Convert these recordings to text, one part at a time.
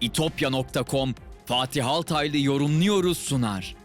itopya.com Fatih Altaylı yorumluyoruz sunar.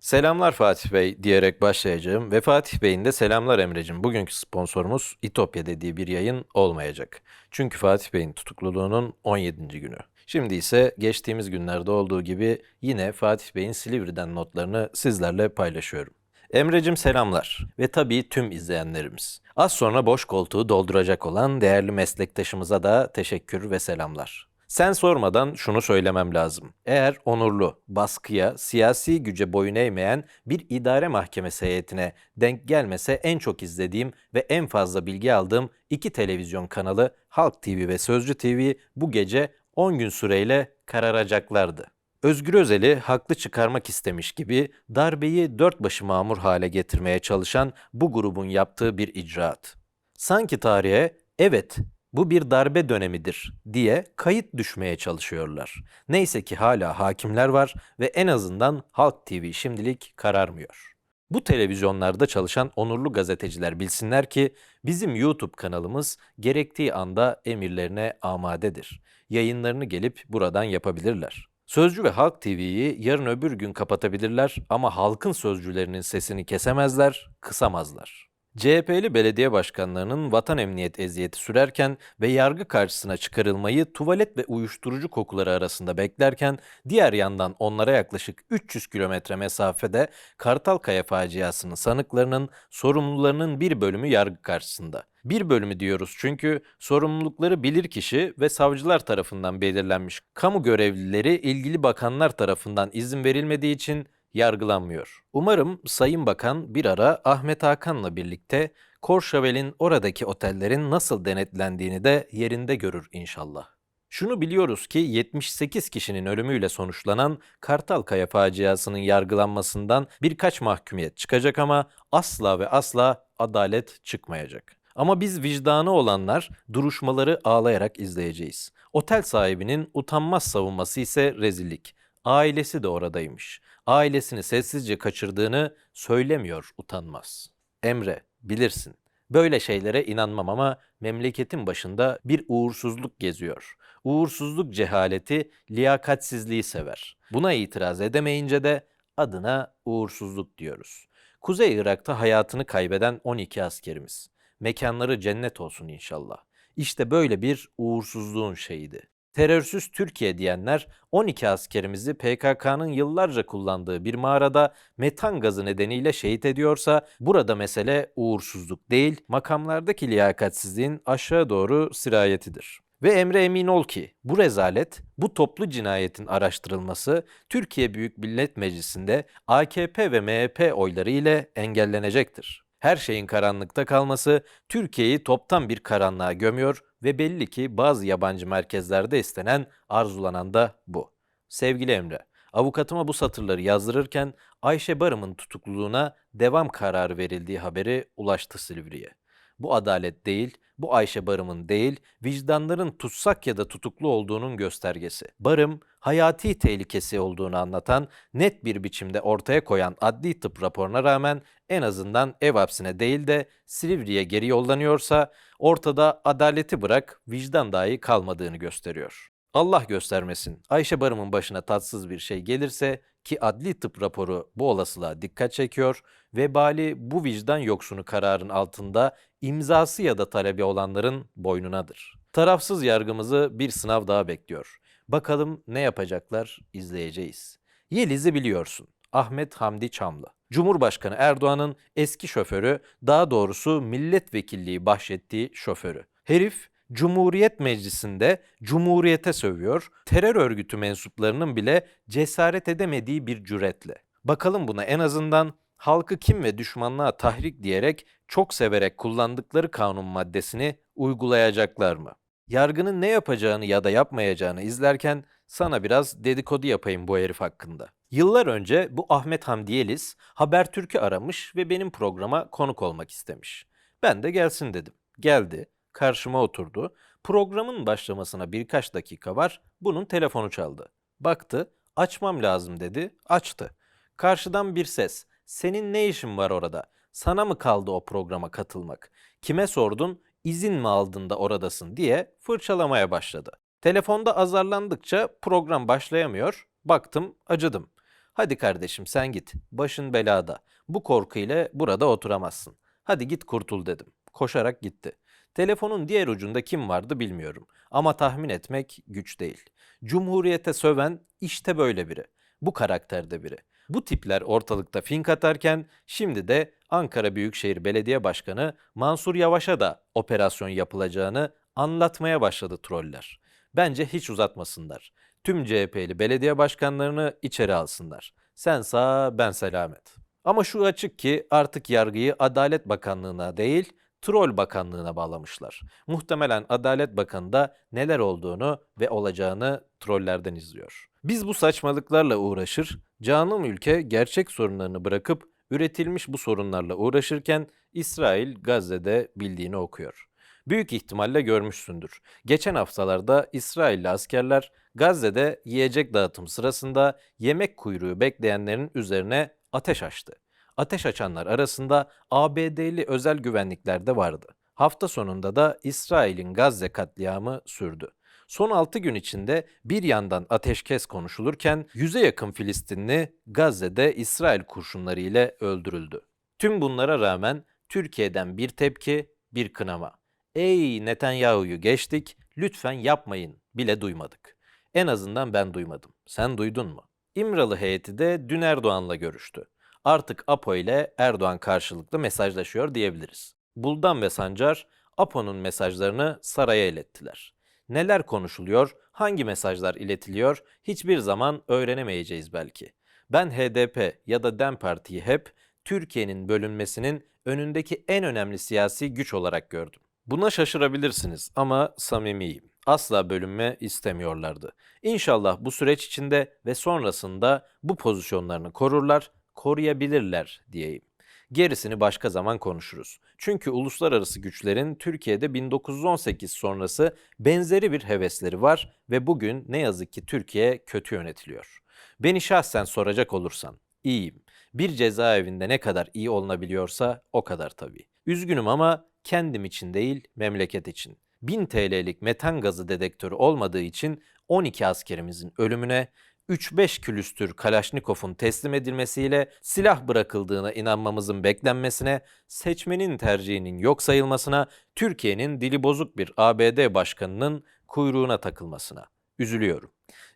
Selamlar Fatih Bey diyerek başlayacağım ve Fatih Bey'in de selamlar Emre'cim. Bugünkü sponsorumuz İtopya dediği bir yayın olmayacak. Çünkü Fatih Bey'in tutukluluğunun 17. günü. Şimdi ise geçtiğimiz günlerde olduğu gibi yine Fatih Bey'in Silivri'den notlarını sizlerle paylaşıyorum. Emre'cim selamlar ve tabii tüm izleyenlerimiz. Az sonra boş koltuğu dolduracak olan değerli meslektaşımıza da teşekkür ve selamlar. Sen sormadan şunu söylemem lazım. Eğer onurlu, baskıya, siyasi güce boyun eğmeyen bir idare mahkemesi heyetine denk gelmese en çok izlediğim ve en fazla bilgi aldığım iki televizyon kanalı Halk TV ve Sözcü TV bu gece 10 gün süreyle kararacaklardı. Özgür Özel'i haklı çıkarmak istemiş gibi darbeyi dört başı mamur hale getirmeye çalışan bu grubun yaptığı bir icraat. Sanki tarihe evet bu bir darbe dönemidir diye kayıt düşmeye çalışıyorlar. Neyse ki hala hakimler var ve en azından Halk TV şimdilik kararmıyor. Bu televizyonlarda çalışan onurlu gazeteciler bilsinler ki bizim YouTube kanalımız gerektiği anda emirlerine amadedir. Yayınlarını gelip buradan yapabilirler. Sözcü ve Halk TV'yi yarın öbür gün kapatabilirler ama halkın sözcülerinin sesini kesemezler, kısamazlar. CHP'li belediye başkanlarının vatan emniyet eziyeti sürerken ve yargı karşısına çıkarılmayı tuvalet ve uyuşturucu kokuları arasında beklerken diğer yandan onlara yaklaşık 300 kilometre mesafede Kartalkaya faciasının sanıklarının sorumlularının bir bölümü yargı karşısında. Bir bölümü diyoruz çünkü sorumlulukları bilirkişi ve savcılar tarafından belirlenmiş kamu görevlileri ilgili bakanlar tarafından izin verilmediği için yargılanmıyor. Umarım Sayın Bakan bir ara Ahmet Hakan'la birlikte Courchevel'in oradaki otellerin nasıl denetlendiğini de yerinde görür inşallah. Şunu biliyoruz ki 78 kişinin ölümüyle sonuçlanan Kartalkaya faciasının yargılanmasından birkaç mahkumiyet çıkacak ama asla ve asla adalet çıkmayacak. Ama biz vicdanı olanlar duruşmaları ağlayarak izleyeceğiz. Otel sahibinin utanmaz savunması ise rezillik. Ailesi de oradaymış. Ailesini sessizce kaçırdığını söylemiyor utanmaz. Emre, bilirsin. Böyle şeylere inanmam ama memleketin başında bir uğursuzluk geziyor. Uğursuzluk cehaleti, liyakatsizliği sever. Buna itiraz edemeyince de adına uğursuzluk diyoruz. Kuzey Irak'ta hayatını kaybeden 12 askerimiz. Mekanları cennet olsun inşallah. İşte böyle bir uğursuzluğun şeyidi. Terörsüz Türkiye diyenler 12 askerimizi PKK'nın yıllarca kullandığı bir mağarada metan gazı nedeniyle şehit ediyorsa burada mesele uğursuzluk değil, makamlardaki liyakatsizliğin aşağı doğru sirayetidir. Ve Emre emin ol ki bu rezalet, bu toplu cinayetin araştırılması Türkiye Büyük Millet Meclisi'nde AKP ve MHP oyları ile engellenecektir. Her şeyin karanlıkta kalması Türkiye'yi toptan bir karanlığa gömüyor ve belli ki bazı yabancı merkezlerde istenen, arzulanan da bu. Sevgili Emre, avukatıma bu satırları yazdırırken Ayşe Barım'ın tutukluluğuna devam kararı verildiği haberi ulaştı Silivri'ye. Bu adalet değil, bu Ayşe Barım'ın değil, vicdanların tutsak ya da tutuklu olduğunun göstergesi. Barım, hayati tehlikesi olduğunu anlatan, net bir biçimde ortaya koyan adli tıp raporuna rağmen en azından ev hapsine değil de Silivri'ye geri yollanıyorsa ortada adaleti bırak vicdan dahi kalmadığını gösteriyor. Allah göstermesin. Ayşe Barım'ın başına tatsız bir şey gelirse ki adli tıp raporu bu olasılığa dikkat çekiyor, vebali bu vicdan yoksunu kararın altında imzası ya da talebi olanların boynunadır. Tarafsız yargımızı bir sınav daha bekliyor. Bakalım ne yapacaklar izleyeceğiz. Yeliz'i biliyorsun. Ahmet Hamdi Çamlı. Cumhurbaşkanı Erdoğan'ın eski şoförü, daha doğrusu milletvekilliği bahşettiği şoförü. Herif Cumhuriyet Meclisi'nde Cumhuriyete sövüyor, terör örgütü mensuplarının bile cesaret edemediği bir cüretle. Bakalım buna en azından halkı kim ve düşmanlığa tahrik diyerek çok severek kullandıkları kanun maddesini uygulayacaklar mı? Yargının ne yapacağını ya da yapmayacağını izlerken sana biraz dedikodu yapayım bu herif hakkında. Yıllar önce bu Ahmet Hamdi Yeliz Habertürk'ü aramış ve benim programa konuk olmak istemiş. Ben de gelsin dedim. Geldi, karşıma oturdu. Programın başlamasına birkaç dakika var, bunun telefonu çaldı. Baktı, açmam lazım dedi, açtı. Karşıdan bir ses, senin ne işin var orada? Sana mı kaldı o programa katılmak? Kime sordun, izin mi aldın da oradasın diye fırçalamaya başladı. Telefonda azarlandıkça program başlayamıyor. Baktım, acıdım. Hadi kardeşim sen git. Başın belada. Bu korku ile burada oturamazsın. Hadi git kurtul dedim. Koşarak gitti. Telefonun diğer ucunda kim vardı bilmiyorum. Ama tahmin etmek güç değil. Cumhuriyete söven işte böyle biri. Bu karakterde biri. Bu tipler ortalıkta fink atarken şimdi de Ankara Büyükşehir Belediye Başkanı Mansur Yavaş'a da operasyon yapılacağını anlatmaya başladı troller. Bence hiç uzatmasınlar. Tüm CHP'li belediye başkanlarını içeri alsınlar. Sen sağ, ben selamet. Ama şu açık ki artık yargıyı Adalet Bakanlığı'na değil, Troll Bakanlığı'na bağlamışlar. Muhtemelen Adalet Bakanı da neler olduğunu ve olacağını trollerden izliyor. Biz bu saçmalıklarla uğraşır, canım ülke gerçek sorunlarını bırakıp üretilmiş bu sorunlarla uğraşırken İsrail Gazze'de bildiğini okuyor. Büyük ihtimalle görmüşsündür. Geçen haftalarda İsrailli askerler Gazze'de yiyecek dağıtım sırasında yemek kuyruğu bekleyenlerin üzerine ateş açtı. Ateş açanlar arasında ABD'li özel güvenlikler de vardı. Hafta sonunda da İsrail'in Gazze katliamı sürdü. Son 6 gün içinde bir yandan ateşkes konuşulurken yüze yakın Filistinli Gazze'de İsrail kurşunları ile öldürüldü. Tüm bunlara rağmen Türkiye'den bir tepki, bir kınama. Ey Netanyahu'yu geçtik, lütfen yapmayın bile duymadık. En azından ben duymadım. Sen duydun mu? İmralı heyeti de dün Erdoğan'la görüştü. Artık Apo ile Erdoğan karşılıklı mesajlaşıyor diyebiliriz. Buldan ve Sancar, Apo'nun mesajlarını saraya ilettiler. Neler konuşuluyor, hangi mesajlar iletiliyor hiçbir zaman öğrenemeyeceğiz belki. Ben HDP ya da DEM Parti'yi hep Türkiye'nin bölünmesinin önündeki en önemli siyasi güç olarak gördüm. Buna şaşırabilirsiniz ama samimiyim. Asla bölünme istemiyorlardı. İnşallah bu süreç içinde ve sonrasında bu pozisyonlarını korurlar, koruyabilirler diyeyim. Gerisini başka zaman konuşuruz. Çünkü uluslararası güçlerin Türkiye'de 1918 sonrası benzeri bir hevesleri var ve bugün ne yazık ki Türkiye kötü yönetiliyor. Beni şahsen soracak olursan, iyiyim. Bir cezaevinde ne kadar iyi olunabiliyorsa o kadar tabii. Üzgünüm ama kendim için değil, memleket için. 1000 TL'lik metan gazı dedektörü olmadığı için 12 askerimizin ölümüne, 3-5 külüstür Kalaşnikov'un teslim edilmesiyle silah bırakıldığına inanmamızın beklenmesine, seçmenin tercihinin yok sayılmasına, Türkiye'nin dili bozuk bir ABD başkanının kuyruğuna takılmasına. Üzülüyorum.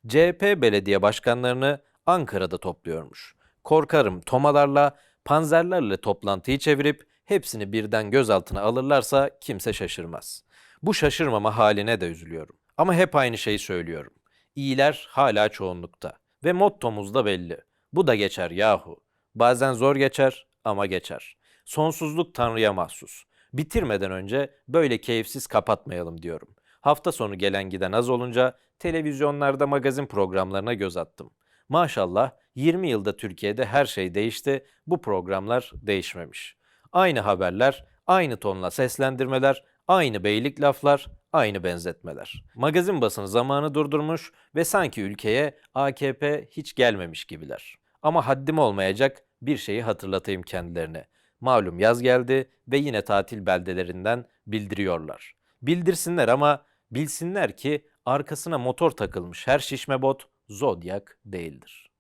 CHP belediye başkanlarını Ankara'da topluyormuş. Korkarım tomalarla, panzerlerle toplantıyı çevirip hepsini birden gözaltına alırlarsa kimse şaşırmaz. Bu şaşırmama haline de üzülüyorum. Ama hep aynı şeyi söylüyorum. İyiler hala çoğunlukta. Ve mottomuz da belli. Bu da geçer yahu. Bazen zor geçer ama geçer. Sonsuzluk Tanrı'ya mahsus. Bitirmeden önce böyle keyifsiz kapatmayalım diyorum. Hafta sonu gelen giden az olunca televizyonlarda magazin programlarına göz attım. Maşallah 20 yılda Türkiye'de her şey değişti, bu programlar değişmemiş. Aynı haberler, aynı tonla seslendirmeler, aynı beylik laflar, aynı benzetmeler. Magazin basını zamanı durdurmuş ve sanki ülkeye AKP hiç gelmemiş gibiler. Ama haddim olmayacak bir şeyi hatırlatayım kendilerine. Malum yaz geldi ve yine tatil beldelerinden bildiriyorlar. Bildirsinler ama bilsinler ki arkasına motor takılmış her şişme bot Zodyak değildir.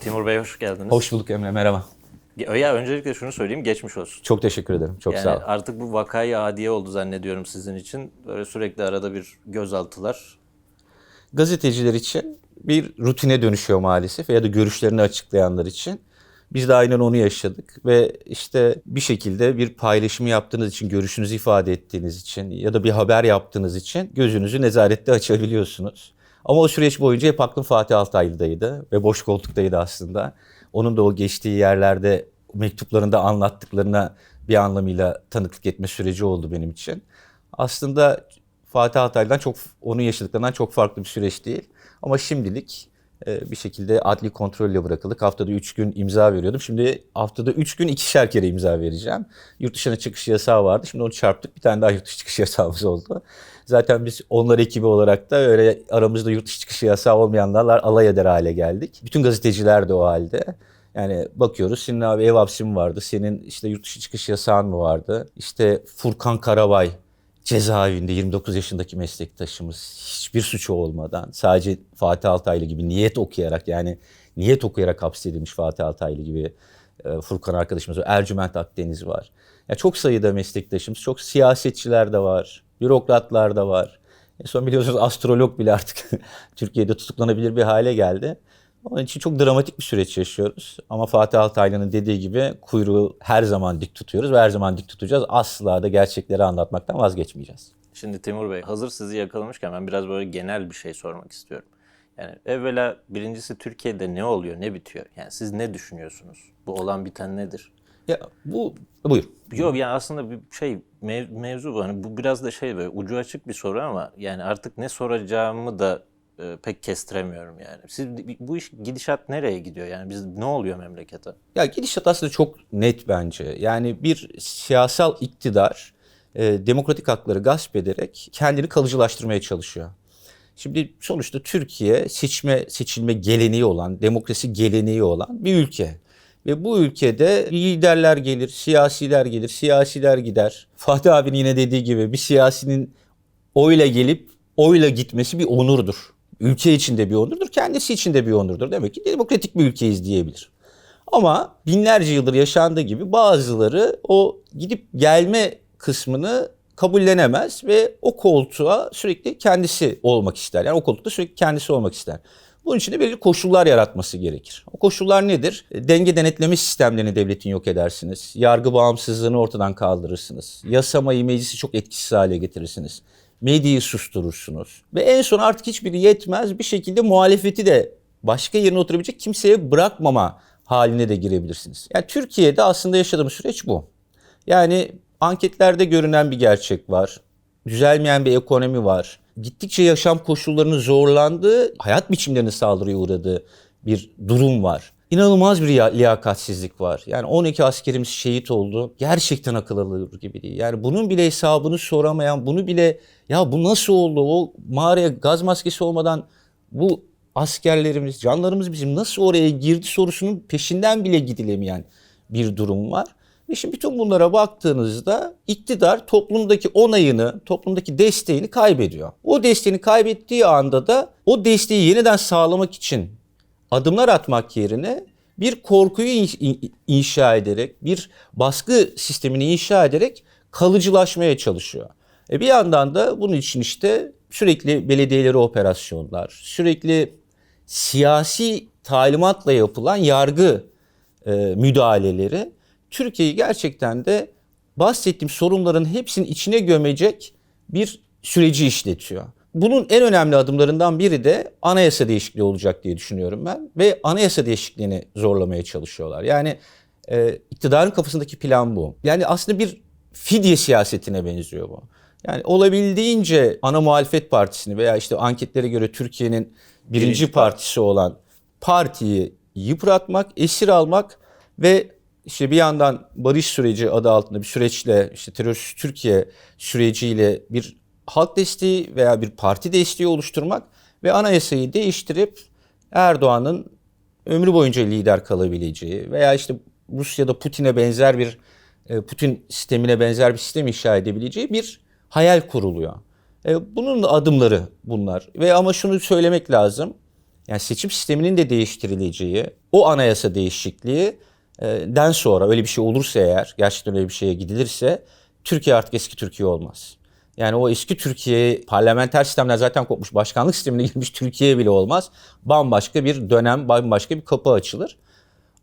Timur Bey hoş geldiniz. Hoş bulduk Emre, merhaba. Ya öncelikle şunu söyleyeyim, geçmiş olsun. Çok teşekkür ederim, çok Yani sağ ol. artık bu vakayı adiye oldu zannediyorum sizin için. Böyle sürekli arada bir gözaltılar. Gazeteciler için bir rutine dönüşüyor maalesef ya da görüşlerini açıklayanlar için. Biz de aynen onu yaşadık ve işte bir şekilde bir paylaşımı yaptığınız için, görüşünüzü ifade ettiğiniz için ya da bir haber yaptığınız için gözünüzü nezarette açabiliyorsunuz. Ama o süreç boyunca hep aklım Fatih Altaylı'daydı ve boş koltuktaydı aslında. Onun da o geçtiği yerlerde mektuplarında anlattıklarına bir anlamıyla tanıklık etme süreci oldu benim için. Aslında Fatih Altaylı'dan çok onun yaşadıklarından çok farklı bir süreç değil. Ama şimdilik e, bir şekilde adli kontrolle bırakıldık. Haftada 3 gün imza veriyordum. Şimdi haftada 3 gün ikişer kere imza vereceğim. Yurt dışına çıkış yasağı vardı. Şimdi onu çarptık. Bir tane daha yurt dışı çıkış yasağımız oldu. Zaten biz onlar ekibi olarak da öyle aramızda yurt dışı çıkış yasağı olmayanlarla alay eder hale geldik. Bütün gazeteciler de o halde. Yani bakıyoruz senin abi ev hapsi mi vardı? Senin işte yurt dışı çıkış yasağın mı vardı? İşte Furkan Karabay cezaevinde 29 yaşındaki meslektaşımız hiçbir suçu olmadan sadece Fatih Altaylı gibi niyet okuyarak yani niyet okuyarak hapsedilmiş Fatih Altaylı gibi e, Furkan arkadaşımız var. Ercüment Akdeniz var. Ya çok sayıda meslektaşımız, çok siyasetçiler de var, bürokratlar da var. En son biliyorsunuz astrolog bile artık Türkiye'de tutuklanabilir bir hale geldi. Onun için çok dramatik bir süreç yaşıyoruz. Ama Fatih Altaylı'nın dediği gibi kuyruğu her zaman dik tutuyoruz ve her zaman dik tutacağız. Asla da gerçekleri anlatmaktan vazgeçmeyeceğiz. Şimdi Timur Bey hazır sizi yakalamışken ben biraz böyle genel bir şey sormak istiyorum. Yani evvela birincisi Türkiye'de ne oluyor, ne bitiyor? Yani siz ne düşünüyorsunuz? Bu olan biten nedir? Ya bu buyur. Yok yani aslında bir şey mev- mevzu bu. Hani bu biraz da şey böyle ucu açık bir soru ama yani artık ne soracağımı da e, pek kestiremiyorum yani. Siz bu iş gidişat nereye gidiyor? Yani biz ne oluyor memlekete? Ya gidişat aslında çok net bence. Yani bir siyasal iktidar e, demokratik hakları gasp ederek kendini kalıcılaştırmaya çalışıyor. Şimdi sonuçta Türkiye seçme seçilme geleneği olan, demokrasi geleneği olan bir ülke. Ve bu ülkede liderler gelir, siyasiler gelir, siyasiler gider. Fatih abinin yine dediği gibi bir siyasinin oyla gelip oyla gitmesi bir onurdur. Ülke içinde bir onurdur, kendisi için de bir onurdur. Demek ki demokratik bir ülkeyiz diyebilir. Ama binlerce yıldır yaşandığı gibi bazıları o gidip gelme kısmını kabullenemez ve o koltuğa sürekli kendisi olmak ister. Yani o koltukta sürekli kendisi olmak ister. Bunun için de belirli koşullar yaratması gerekir. O koşullar nedir? E, Denge denetleme sistemlerini devletin yok edersiniz. Yargı bağımsızlığını ortadan kaldırırsınız. Yasamayı meclisi çok etkisiz hale getirirsiniz. Medyayı susturursunuz. Ve en son artık hiçbiri yetmez bir şekilde muhalefeti de başka yerine oturabilecek kimseye bırakmama haline de girebilirsiniz. Yani Türkiye'de aslında yaşadığımız süreç bu. Yani anketlerde görünen bir gerçek var. Düzelmeyen bir ekonomi var. Gittikçe yaşam koşullarının zorlandığı, hayat biçimlerinin saldırıya uğradığı bir durum var. İnanılmaz bir ya- liyakatsizlik var. Yani 12 askerimiz şehit oldu. Gerçekten akıl alır gibi değil. Yani bunun bile hesabını soramayan, bunu bile ya bu nasıl oldu? O mağaraya gaz maskesi olmadan bu askerlerimiz, canlarımız bizim nasıl oraya girdi sorusunun peşinden bile gidilemeyen bir durum var. Şimdi bütün bunlara baktığınızda iktidar toplumdaki onayını, toplumdaki desteğini kaybediyor. O desteğini kaybettiği anda da o desteği yeniden sağlamak için adımlar atmak yerine bir korkuyu in- in- inşa ederek, bir baskı sistemini inşa ederek kalıcılaşmaya çalışıyor. E bir yandan da bunun için işte sürekli belediyeleri operasyonlar, sürekli siyasi talimatla yapılan yargı e, müdahaleleri Türkiye'yi gerçekten de bahsettiğim sorunların hepsinin içine gömecek bir süreci işletiyor. Bunun en önemli adımlarından biri de anayasa değişikliği olacak diye düşünüyorum ben ve anayasa değişikliğini zorlamaya çalışıyorlar. Yani e, iktidarın kafasındaki plan bu. Yani aslında bir fidye siyasetine benziyor bu. Yani olabildiğince ana muhalefet partisini veya işte anketlere göre Türkiye'nin birinci, Birinci partisi olan partiyi yıpratmak, esir almak ve işte bir yandan barış süreci adı altında bir süreçle işte terörist Türkiye süreciyle bir halk desteği veya bir parti desteği oluşturmak ve anayasayı değiştirip Erdoğan'ın ömrü boyunca lider kalabileceği veya işte Rusya'da Putin'e benzer bir e, Putin sistemine benzer bir sistem inşa edebileceği bir hayal kuruluyor. E, Bunun adımları bunlar ve ama şunu söylemek lazım. Yani seçim sisteminin de değiştirileceği, o anayasa değişikliği den sonra öyle bir şey olursa eğer, gerçekten öyle bir şeye gidilirse Türkiye artık eski Türkiye olmaz. Yani o eski Türkiye parlamenter sistemler zaten kopmuş, başkanlık sistemine girmiş Türkiye bile olmaz. Bambaşka bir dönem, bambaşka bir kapı açılır.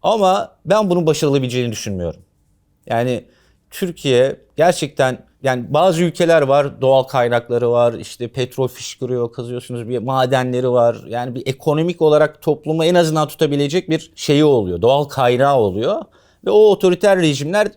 Ama ben bunun başarılabileceğini düşünmüyorum. Yani Türkiye gerçekten yani bazı ülkeler var, doğal kaynakları var, işte petrol fışkırıyor, kazıyorsunuz bir madenleri var. Yani bir ekonomik olarak toplumu en azından tutabilecek bir şeyi oluyor, doğal kaynağı oluyor. Ve o otoriter rejimler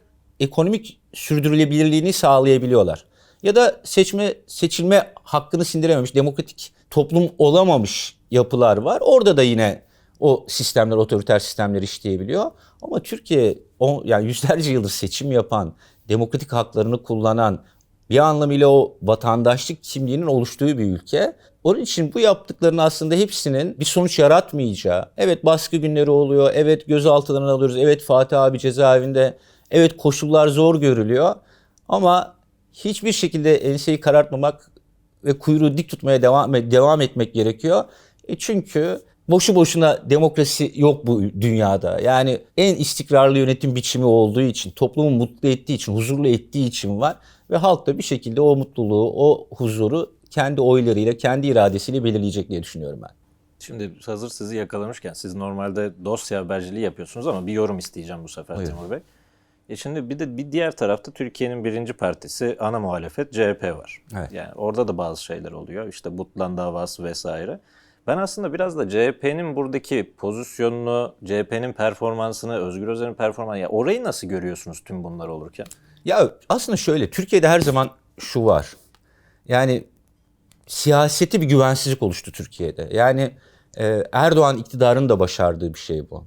ekonomik sürdürülebilirliğini sağlayabiliyorlar. Ya da seçme seçilme hakkını sindirememiş, demokratik toplum olamamış yapılar var. Orada da yine o sistemler, otoriter sistemler işleyebiliyor. Ama Türkiye o, yani yüzlerce yıldır seçim yapan, demokratik haklarını kullanan, bir anlamıyla o vatandaşlık kimliğinin oluştuğu bir ülke. Onun için bu yaptıklarının aslında hepsinin bir sonuç yaratmayacağı, evet baskı günleri oluyor, evet gözaltılarını alıyoruz, evet Fatih abi cezaevinde, evet koşullar zor görülüyor ama hiçbir şekilde enseyi karartmamak ve kuyruğu dik tutmaya devam, devam etmek gerekiyor. E çünkü boşu boşuna demokrasi yok bu dünyada. Yani en istikrarlı yönetim biçimi olduğu için, toplumu mutlu ettiği için, huzurlu ettiği için var. Ve halk da bir şekilde o mutluluğu, o huzuru kendi oylarıyla, kendi iradesiyle belirleyecek diye düşünüyorum ben. Şimdi hazır sizi yakalamışken siz normalde dosya haberciliği yapıyorsunuz ama bir yorum isteyeceğim bu sefer Buyurun. Timur Bey. E şimdi bir de bir diğer tarafta Türkiye'nin birinci partisi ana muhalefet CHP var. Evet. Yani orada da bazı şeyler oluyor. İşte Butlan davası vesaire. Ben aslında biraz da CHP'nin buradaki pozisyonunu, CHP'nin performansını, Özgür Özel'in performansını, ya orayı nasıl görüyorsunuz tüm bunlar olurken? Ya aslında şöyle, Türkiye'de her zaman şu var. Yani siyaseti bir güvensizlik oluştu Türkiye'de. Yani e, Erdoğan iktidarın da başardığı bir şey bu.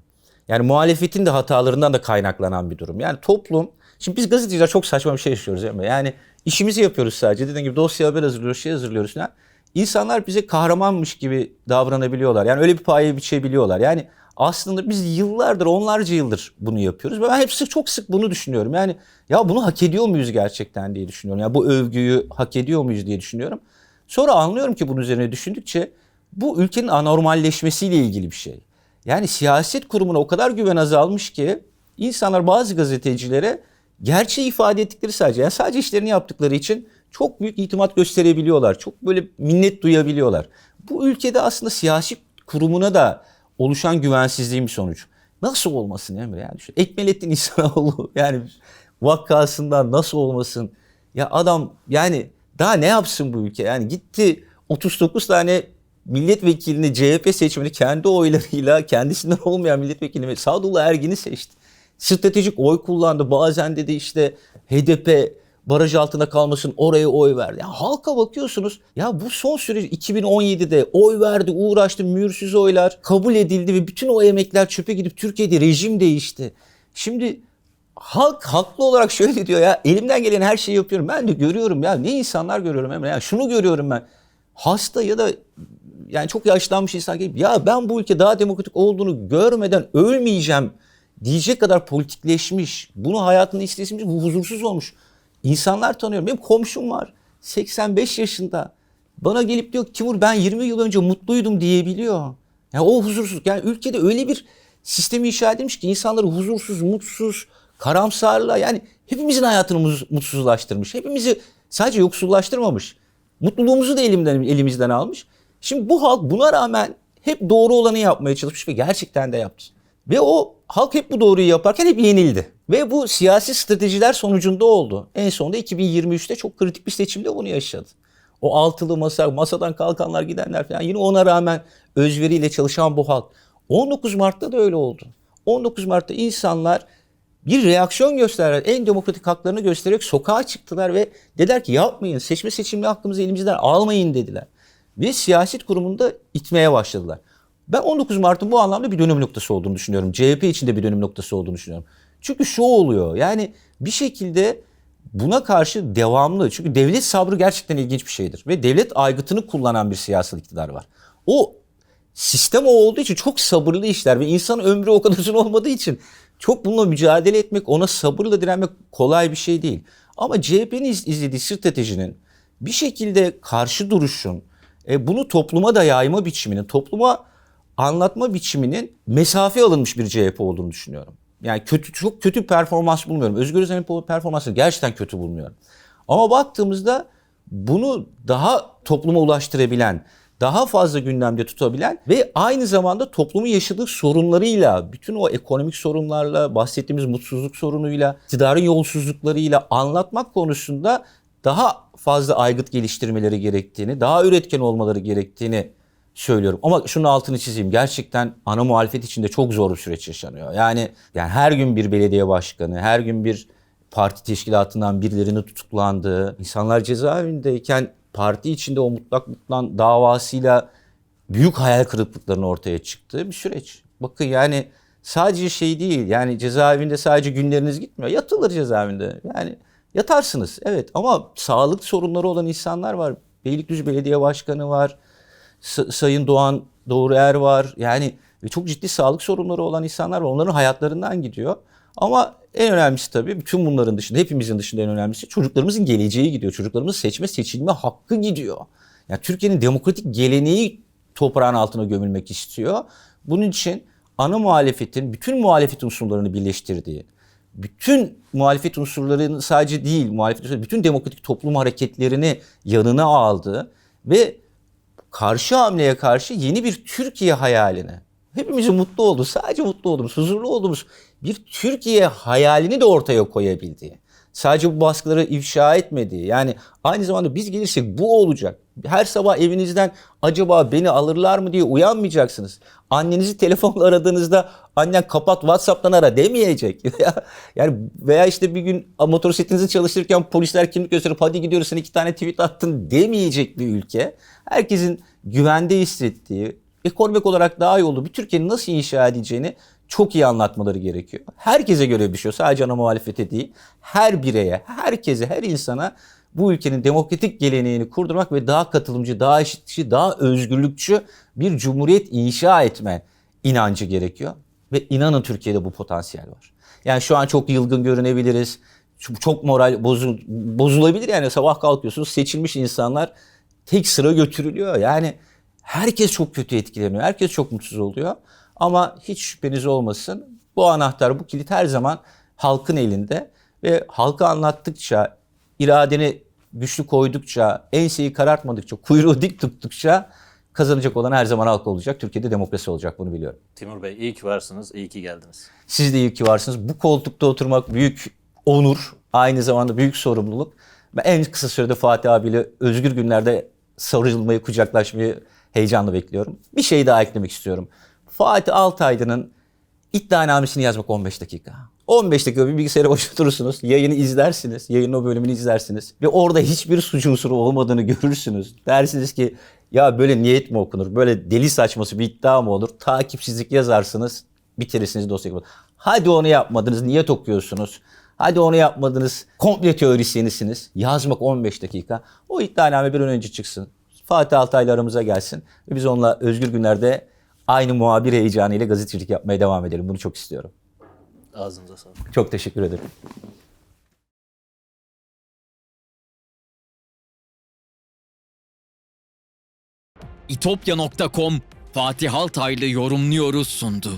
Yani muhalefetin de hatalarından da kaynaklanan bir durum. Yani toplum, şimdi biz gazeteciler çok saçma bir şey yaşıyoruz mi? Yani işimizi yapıyoruz sadece. Dediğim gibi dosya haber hazırlıyoruz, şey hazırlıyoruz falan. İnsanlar bize kahramanmış gibi davranabiliyorlar. Yani öyle bir paye biçebiliyorlar. Yani aslında biz yıllardır, onlarca yıldır bunu yapıyoruz. Ben hep sık, çok sık bunu düşünüyorum. Yani ya bunu hak ediyor muyuz gerçekten diye düşünüyorum. Yani bu övgüyü hak ediyor muyuz diye düşünüyorum. Sonra anlıyorum ki bunun üzerine düşündükçe bu ülkenin anormalleşmesiyle ilgili bir şey. Yani siyaset kurumuna o kadar güven azalmış ki insanlar bazı gazetecilere gerçeği ifade ettikleri sadece yani sadece işlerini yaptıkları için çok büyük itimat gösterebiliyorlar. Çok böyle minnet duyabiliyorlar. Bu ülkede aslında siyasi kurumuna da oluşan güvensizliğin bir sonucu. Nasıl olmasın Emre yani? Şu Ekmelettin İhsanoğlu yani vakasından nasıl olmasın? Ya adam yani daha ne yapsın bu ülke? Yani gitti 39 tane milletvekilini CHP seçmeni kendi oylarıyla kendisinden olmayan milletvekilini Sadullah Ergin'i seçti. Stratejik oy kullandı. Bazen dedi işte HDP baraj altında kalmasın oraya oy verdi. Ya halka bakıyorsunuz ya bu son süreç 2017'de oy verdi, uğraştı, mühürsüz oylar kabul edildi ve bütün o emekler çöpe gidip Türkiye'de rejim değişti. Şimdi halk haklı olarak şöyle diyor ya elimden gelen her şeyi yapıyorum. Ben de görüyorum ya ne insanlar görüyorum Emre. Ya şunu görüyorum ben. Hasta ya da yani çok yaşlanmış insan gelip ya ben bu ülke daha demokratik olduğunu görmeden ölmeyeceğim diyecek kadar politikleşmiş. Bunu hayatında istemiş, bu huzursuz olmuş. İnsanlar tanıyorum. Benim komşum var. 85 yaşında. Bana gelip diyor Timur ben 20 yıl önce mutluydum diyebiliyor. Yani o huzursuz. Yani ülkede öyle bir sistemi inşa edilmiş ki insanları huzursuz, mutsuz, karamsarlığa yani hepimizin hayatını mutsuzlaştırmış. Hepimizi sadece yoksullaştırmamış. Mutluluğumuzu da elimden, elimizden almış. Şimdi bu halk buna rağmen hep doğru olanı yapmaya çalışmış ve gerçekten de yaptı. Ve o halk hep bu doğruyu yaparken hep yenildi. Ve bu siyasi stratejiler sonucunda oldu. En sonunda 2023'te çok kritik bir seçimde bunu yaşadı. O altılı masa, masadan kalkanlar gidenler falan yine ona rağmen özveriyle çalışan bu halk. 19 Mart'ta da öyle oldu. 19 Mart'ta insanlar bir reaksiyon gösterdiler. En demokratik haklarını göstererek sokağa çıktılar ve dediler ki yapmayın seçme seçilme hakkımızı elimizden almayın dediler. Ve siyaset kurumunda itmeye başladılar. Ben 19 Mart'ın bu anlamda bir dönüm noktası olduğunu düşünüyorum. CHP için de bir dönüm noktası olduğunu düşünüyorum. Çünkü şu oluyor yani bir şekilde buna karşı devamlı çünkü devlet sabrı gerçekten ilginç bir şeydir. Ve devlet aygıtını kullanan bir siyasal iktidar var. O sistem o olduğu için çok sabırlı işler ve insan ömrü o kadar uzun olmadığı için çok bununla mücadele etmek, ona sabırla direnmek kolay bir şey değil. Ama CHP'nin iz- izlediği stratejinin bir şekilde karşı duruşun, e, bunu topluma da yayma biçiminin, topluma anlatma biçiminin mesafe alınmış bir CHP olduğunu düşünüyorum. Yani kötü çok kötü performans bulmuyorum. Özgür Özel'in performansını gerçekten kötü bulmuyorum. Ama baktığımızda bunu daha topluma ulaştırabilen, daha fazla gündemde tutabilen ve aynı zamanda toplumun yaşadığı sorunlarıyla, bütün o ekonomik sorunlarla, bahsettiğimiz mutsuzluk sorunuyla, iktidarın yolsuzluklarıyla anlatmak konusunda daha fazla aygıt geliştirmeleri gerektiğini, daha üretken olmaları gerektiğini söylüyorum. Ama şunun altını çizeyim. Gerçekten ana muhalefet içinde çok zor bir süreç yaşanıyor. Yani yani her gün bir belediye başkanı, her gün bir parti teşkilatından birilerinin tutuklandığı, insanlar cezaevindeyken parti içinde o mutlak mutlan davasıyla büyük hayal kırıklıklarının ortaya çıktığı bir süreç. Bakın yani sadece şey değil yani cezaevinde sadece günleriniz gitmiyor. Yatılır cezaevinde. Yani yatarsınız evet ama sağlık sorunları olan insanlar var. Beylikdüzü Belediye Başkanı var. Sayın Doğan Doğru Er var. Yani çok ciddi sağlık sorunları olan insanlar var. Onların hayatlarından gidiyor. Ama en önemlisi tabii bütün bunların dışında hepimizin dışında en önemlisi çocuklarımızın geleceği gidiyor. Çocuklarımızın seçme seçilme hakkı gidiyor. Yani Türkiye'nin demokratik geleneği toprağın altına gömülmek istiyor. Bunun için ana muhalefetin bütün muhalefet unsurlarını birleştirdiği, bütün muhalefet unsurlarının sadece değil, muhalefet bütün demokratik toplum hareketlerini yanına aldı ve karşı hamleye karşı yeni bir Türkiye hayaline, hepimizin mutlu olduğu, sadece mutlu olduğumuz, huzurlu olduğumuz bir Türkiye hayalini de ortaya koyabildiği. Sadece bu baskıları ifşa etmediği. Yani aynı zamanda biz gelirsek bu olacak. Her sabah evinizden acaba beni alırlar mı diye uyanmayacaksınız. Annenizi telefonla aradığınızda annen kapat WhatsApp'tan ara demeyecek. yani veya işte bir gün motosikletinizi çalıştırırken polisler kimlik gösterip hadi gidiyoruz sen iki tane tweet attın demeyecek bir ülke. Herkesin güvende hissettiği, ekonomik olarak daha iyi olduğu bir Türkiye'nin nasıl inşa edeceğini çok iyi anlatmaları gerekiyor. Herkese göre bir şey. Sadece ana muhalefete değil. Her bireye, herkese, her insana bu ülkenin demokratik geleneğini kurdurmak ve daha katılımcı, daha eşitçi, daha özgürlükçü bir cumhuriyet inşa etme inancı gerekiyor. Ve inanın Türkiye'de bu potansiyel var. Yani şu an çok yılgın görünebiliriz. Çok- moral bozul, bozulabilir yani sabah kalkıyorsunuz seçilmiş insanlar tek sıra götürülüyor. Yani herkes çok kötü etkileniyor. Herkes çok mutsuz oluyor. Ama hiç şüpheniz olmasın bu anahtar, bu kilit her zaman halkın elinde ve halka anlattıkça, iradeni güçlü koydukça, enseyi karartmadıkça, kuyruğu dik tuttukça kazanacak olan her zaman halk olacak. Türkiye'de demokrasi olacak bunu biliyorum. Timur Bey iyi ki varsınız, iyi ki geldiniz. Siz de iyi ki varsınız. Bu koltukta oturmak büyük onur, aynı zamanda büyük sorumluluk. Ben en kısa sürede Fatih abiyle özgür günlerde sarılmayı, kucaklaşmayı heyecanla bekliyorum. Bir şey daha eklemek istiyorum. Fatih Altaylı'nın iddianamesini yazmak 15 dakika. 15 dakika bir bilgisayara boş oturursunuz, yayını izlersiniz, yayının o bölümünü izlersiniz ve orada hiçbir suç unsuru olmadığını görürsünüz. Dersiniz ki ya böyle niyet mi okunur, böyle deli saçması bir iddia mı olur? Takipsizlik yazarsınız, bitirirsiniz dosyayı. Hadi onu yapmadınız, niyet okuyorsunuz. Hadi onu yapmadınız, komple teorisyenisiniz. Yazmak 15 dakika. O iddianame bir an önce çıksın. Fatih Altaylı aramıza gelsin ve biz onunla özgür günlerde aynı muhabir heyecanıyla gazetecilik yapmaya devam edelim. Bunu çok istiyorum. Ağzınıza sağlık. Çok teşekkür ederim. İtopya.com Fatih Altaylı yorumluyoruz sundu.